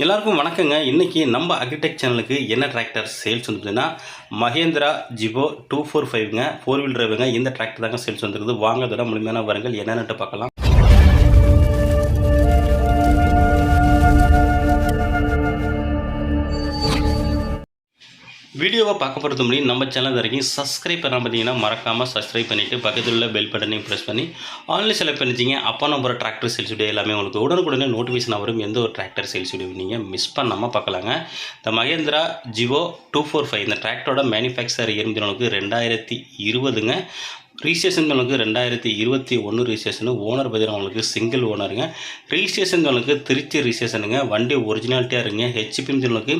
எல்லாருக்கும் வணக்கங்க. இன்றைக்கி நம்ம அக்ரிடெக் சேனலுக்கு என்ன டிராக்டர் சேல்ஸ் வந்துருக்குதுன்னா மகேந்திரா ஜிபோ டூ ஃபோர் ஃபைவ்ங்க ஃபோர் வீல் டிரைவுங்க இந்த டிராக்டர் தாங்க சேல்ஸ் வந்துருக்குது. வாங்க அதோட முழுமையான வரங்கள் என்னென்னுட்டு பார்க்கலாம். வீடியோவை பார்க்க போகிறது முடியும் நம்ம சேனல் வரைக்கும் சப்ஸ்கிரைப் பண்ண பார்த்தீங்கன்னா மறக்காமல் சப்ஸ்கிரைப் பண்ணிவிட்டு பக்கத்தில் உள்ள பெல் பட்டனையும் ப்ரெஸ் பண்ணி ஆன்லைன் செலக்ட் பண்ணிச்சிங்க அப்போ நம்ம டிராக்டர் சேல்ஸ் வீடியோ எல்லாமே உங்களுக்கு உடனுக்குடனே நோட்டிஃபிகேஷன் வரும். எந்த ஒரு டிராக்டர் சேல்ஸ் வீடியோ நீங்கள் மிஸ் பண்ணாமல் பார்க்கலாங்க. இந்த Mahindra Jivo two four five இந்த டிராக்டரோட மேனுஃபேக்சர் இயந்திரனுக்கு ரெண்டாயிரத்தி இருபதுங்க. ரிஜிஸ்ட்ரேஷன் உங்களுக்கு ரெண்டாயிரத்தி இருபத்தி ஒன்று ரிஜிஸ்ட்ரேஷனு ஓனர் பார்த்தீங்கன்னா உங்களுக்கு சிங்கிள் ஓனருங்க ரிஜிஸ்ட்ரேஷன்களுக்கு திருச்சி ரிஜிஸ்ட்ரேஷனுங்க வண்டி ஒரிஜினாலிட்டியாக இருங்க ஹெச்பி உங்களுக்கு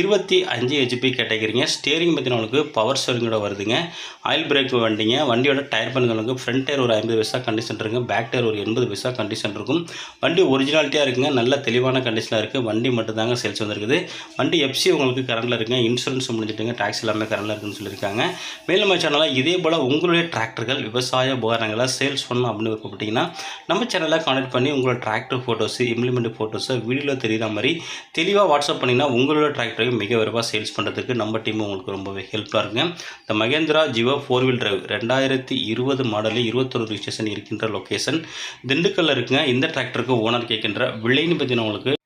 இருபத்தி அஞ்சு ஹெச்பி கேட்டகிரிங்க ஸ்டேரிங் பார்த்தீங்கன்னா பவர் ஸ்டேரிங்கோட வருதுங்க. ஆயில் பிரேக் வண்டிங்க. வண்டியோட டயர் பண்ணுங்களுக்கு ஃப்ரண்ட் டயர் ஒரு ஐம்பது பைசா கண்டிஷன் இருக்குங்க. பேக் டயர் ஒரு எண்பது பைசா கண்டிஷன் இருக்கும். வண்டி ஒரிஜினாலிட்டியாக இருக்குங்க. நல்ல தெளிவான கண்டிஷனாக இருக்குது வண்டி மட்டும் தாங்க சேல்ஸ் வந்துருக்குது. வண்டி எஃப்சி உங்களுக்கு கரண்டில் இருக்குங்க. இன்சூரன்ஸ் முடிஞ்சிட்டுங்க. டேக்ஸ் எல்லாமே கரண்டில் இருக்குன்னு சொல்லியிருக்காங்க. மேலும் சேனலாக இதே போல் உங்களுடைய டிராக்டர்கள் விவசாய உபகரணங்களை சேல்ஸ் பண்ணணும் அப்படின்னு விருப்பப்பட்டீங்கன்னா நம்ம சேனலை கான்டாக்ட் பண்ணி உங்களோட டிராக்டர் ஃபோட்டோஸு இம்ப்ளிமெண்ட் ஃபோட்டோஸை வீடியோவில் தெரியுற மாதிரி தெளிவாக வாட்ஸ்அப் பண்ணிங்கன்னா உங்களோட டிராக்டரையும் மிக விரைவாக சேல்ஸ் பண்ணுறதுக்கு நம்ம டீம் உங்களுக்கு ரொம்பவே ஹெல்ப்ஃபுல்லாக இருக்குங்க இந்த Mahindra Jivo four wheel drive ரெண்டாயிரத்தி இருபது மாடலில் இருபத்தொரு ரிஜிஸ்ட்ரேஷன் இருக்கின்ற லொக்கேஷன் திண்டுக்கல்லில் இருக்குங்க. இந்த டிராக்டருக்கு ஓனர் கேட்கின்ற விலைன்னு பற்றின உங்களுக்கு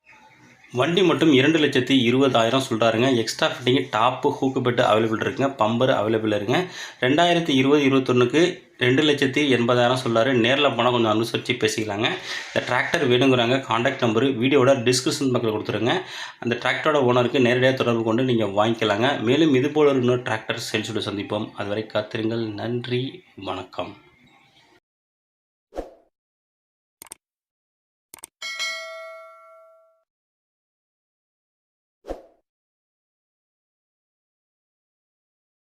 வண்டி மட்டும் இரண்டு லட்சத்தி இருபதாயிரம் சொல்கிறாருங்க extra fitting top hook bed available இருக்குங்க. பம்பர் அவைலபிள் இருக்குங்க. ரெண்டாயிரத்தி இருபது இருபத்தொன்னுக்கு ரெண்டு லட்சத்தி எண்பதாயிரம் சொல்கிறாரு நேரில் போனால் கொஞ்சம் அனுசரித்து பேசிக்கலாங்க. இந்த டிராக்டர் வேணுங்கிறாங்க. காண்டாக்ட் நம்பரு வீடியோட டிஸ்கிரிப்ஷன் பக்கத்தில் கொடுத்துருங்க. அந்த டிராக்டரோட ஓனருக்கு நேரடியாக தொடர்பு கொண்டு நீங்கள் வாங்கிக்கலாங்க. மேலும் இது போல இன்னொரு டிராக்டர் சேல்ஸோடு சந்திப்போம். அதுவரை காத்திருங்கள். நன்றி. வணக்கம்.